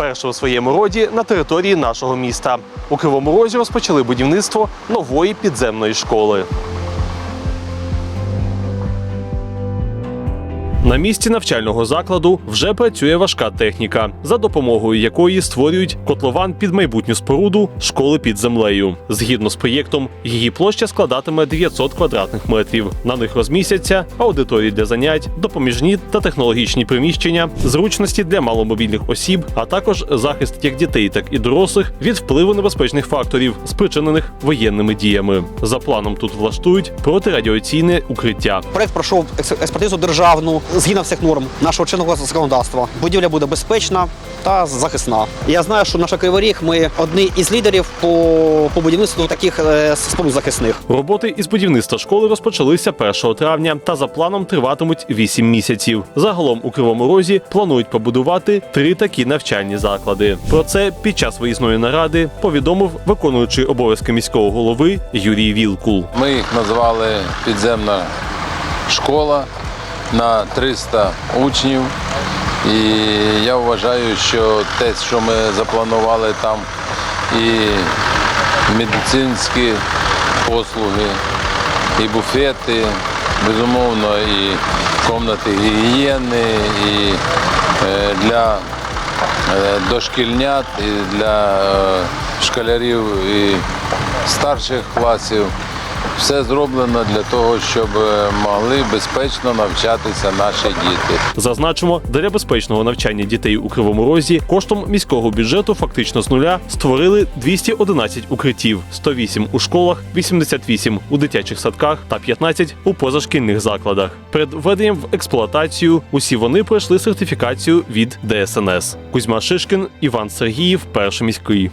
Перше у своєму роді на території нашого міста. У Кривому Розі розпочали будівництво нової підземної школи. На місці навчального закладу вже працює важка техніка, за допомогою якої створюють котлован під майбутню споруду школи під землею. Згідно з проєктом, її площа складатиме 900 квадратних метрів. На них розмістяться аудиторії для занять, допоміжні та технологічні приміщення, зручності для маломобільних осіб, а також захист як дітей, так і дорослих від впливу небезпечних факторів, спричинених воєнними діями. За планом тут влаштують протирадіаційне укриття. Проект пройшов екс- експертизу державну згідно всіх норм нашого чинного законодавства. Будівля буде безпечна та захисна. Я знаю, що наша Кривий Ріг ми одні із лідерів по, по будівництву таких е, споруд захисних. Роботи із будівництва школи розпочалися 1 травня та за планом триватимуть 8 місяців. Загалом у Кривому Розі планують побудувати три такі навчальні заклади. Про це під час виїзної наради повідомив виконуючий обов'язки міського голови Юрій Вілкул. Ми їх назвали підземна школа на 300 учнів. І я вважаю, що те, що ми запланували там, і медицинські послуги, і буфети, безумовно, і комнати гігієни, і е, для е, дошкільнят, і для е, школярів і старших класів. Все зроблено для того, щоб е, могли безпечно навчатися наші діти. Зазначимо, для безпечного навчання дітей у Кривому Розі коштом міського бюджету фактично з нуля створили 211 укриттів, 108 у школах, 88 у дитячих садках та 15 у позашкільних закладах. Перед введенням в експлуатацію усі вони пройшли сертифікацію від ДСНС. Кузьма Шишкін, Іван Сергіїв, перший міський.